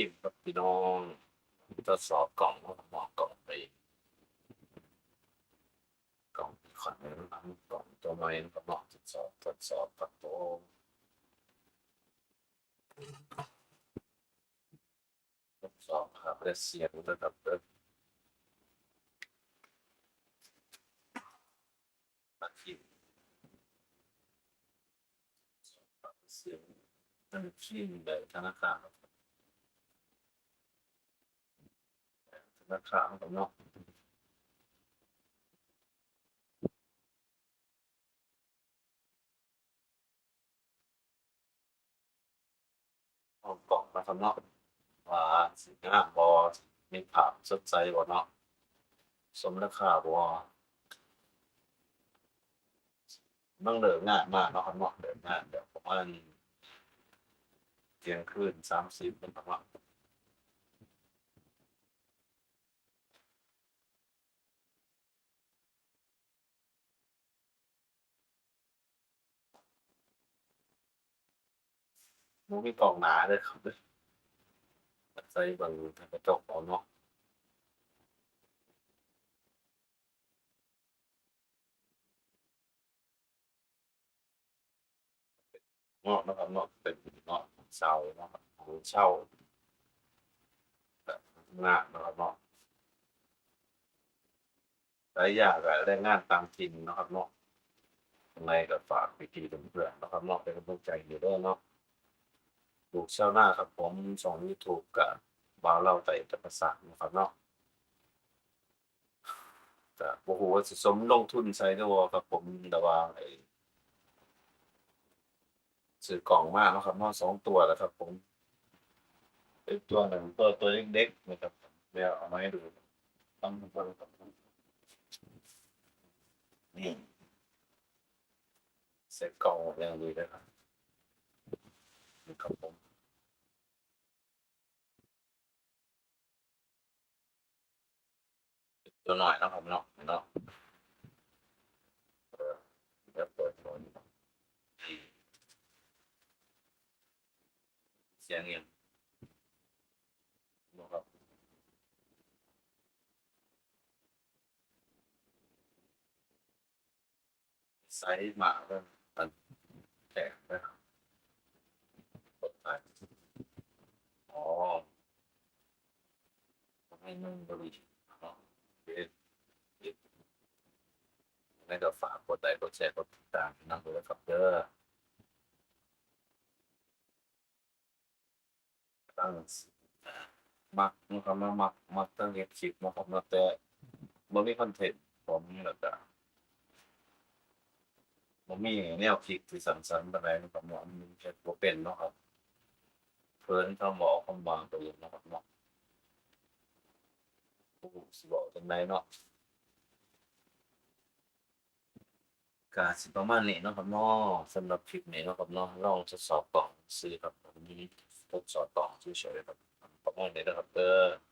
พิมพ์กับพี่น้องทดสอบกล่องมาะกล่องไป กล่องขอนนั้นกล่องตัวใหม่ก็เหมาะทดสอบทดสอบกับตัวทดสอบครับและเสียงระดับเดิมตัดทิมเสียงมันชิมแบบธนาคาร รับราคาของเนาะกล่องมาครับเนาะว่าสิงามบอมีภาพสดใสบ่เนาะสมราคาบ่ต้องเดินงานมากเนาะครับเนาะเดินงานเดี๋ยวประมาณเที่ยงคืนสามสิบเป็นประมาณ มันมีกล่องหนาเลยครับใส่บางกระจกเอาเนาะเงาะนะครับเนาะเป็นเงาะเสาเนาะของเช่าแบบงานนะครับเนาะหลายอย่างหลายแรงงานตามถิ่นนะครับเนาะยังไงก็ฝากพี่ๆเพื่อนๆนะครับเนาะเป็นกำลังใจอยู่ด้วยเนาะ ปลูกชาวนาครับผมสองยูทูบกับบ่าวเล่าไต่ตะประสานนะครับเนาะแต่โอ้โหว่าสิสมลงทุนใส่ก็ว่ครับผมแต่ว่าไอ้ซื้อกล่องมากนาะครับเนาะสองตัวแล้วครับ ผมไอ้ตัวหนึ่งตัวตัวเล็กๆนะครับเดี๋ยวเอามาให้ดูต้องดูครับนี่เซ็ตกล่องอย่างดีเลยครับ ครับผมตัวหน่อยนะครับเนาะเนาะเดี๋ยวเปิดโฟนเสียงเงียบนะครับไซส์หมาก็มันแตกนะครับ อ๋อให้นุ่มบริอ๋องั้นก็ฝากกดไลค์กดแชร์กดติดตามนะด้วยนะครับเด้อตั้งมักนะครับมามักมักตั้งเฮ็ดคลิปนะครับเนาะแต่บ่มีคอนเทนต์ผมแล้วก็บ่มีแนวคิดที่สังสรรค์ปานใดนะครับเนาะมันเฮ็ดบ่เป็นเนาะครับ เพิ่นคำบอกคำวางตัวเองนะครับเนาะโอ้สิบอกจังไดเนาะกาสิประมาณนี้เนาะครับเนาะสำหรับคลิปนี้เนาะครับเนาะลองทดสอบกล่องซื้อครับผมนี้ทดสอบกล่องเฉยๆครับประมาณนี้นะครับเด้อ